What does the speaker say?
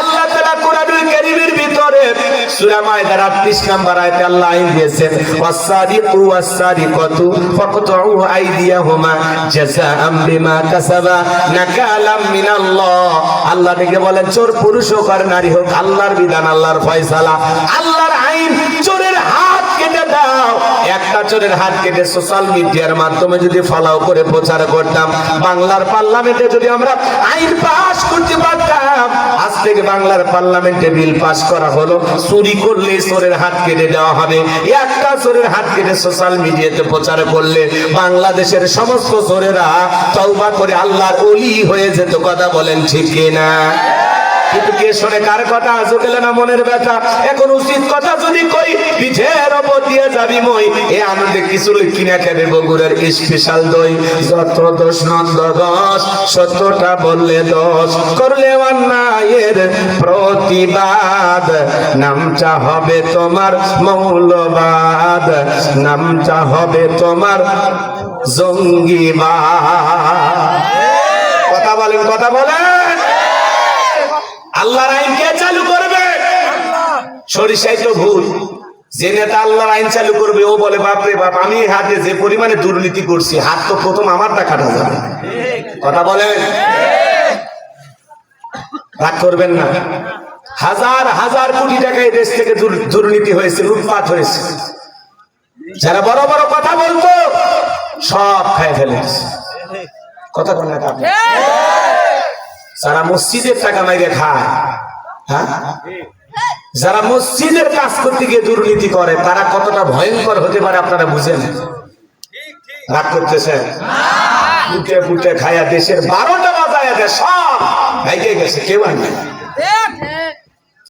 আল্লাহ তাআলা কোরআনুল কারীমের ভিতরে সূরা মায়দার 38 নাম্বার আয়াতে আল্লাহ থেকে বলেন, চোর পুরুষ হোক আর নারী হোক, আল্লাহর বিধান, আল্লাহর ফয়সালা, আল্লাহর আইন পার্লামেন্টে বিল পাস করা হলো। চুরি করলে চোরের হাত কেটে দেওয়া হবে। একটা চোরের হাত কেটে সোশ্যাল মিডিয়াতে প্রচার করলে বাংলাদেশের সমস্ত চোরেরা তওবা করে আল্লাহর অলি হয়ে যেত। কথা বলেন ঠিক কিনা? কিন্তু কে শোনে কার কথা? আজকালে না মনের ব্যথা। এখন উচিত কথা যদি কই ওপর দিয়ে যাবি মই। এ আনন্দে কিছু কিনা খাবে বগুড়ার স্পেশাল দই। যত দোষ নন্দ দোষ, সত্যটা বললে দোষ। করলে অন্যায়ের প্রতিবাদ। নামটা হবে তোমার মৌলবাদ। নামটা হবে তোমার জঙ্গিবাদ। কথা বলেন কথা বলেন। আল্লাহর আইন কে চালু করবে? সরিষাই তো ভুল। যে নেতা আল্লাহর আইন চালু করবে ও বলে বাপরে বাপ আমি হাতে যে পরিমাণে দুর্নীতি করছি হাত তো প্রথম আমারটা কাটা যাবে। কথা বলে রাগ করবেন না। হাজার হাজার কোটি টাকা এই দেশ থেকে দুর্নীতি হয়েছে লুটপাট হয়েছে। যারা বড় বড় কথা বলতো সব খায় ফেলেছে কথা বলেন না আপনি? যারা মসজিদের টাকা মাইরে খায় হ্যাঁ? যারা মসজিদের কাজ করতে গিয়ে দুর্নীতি করে, তারা কতটা ভয়ঙ্কর হতে পারে আপনারা বুঝেন? রাগ করতেছেন? ফুটে ফুটে খায়া দেশের বারোটা বাজায় সব ভাইকে গেছে, কেউ আর নাই।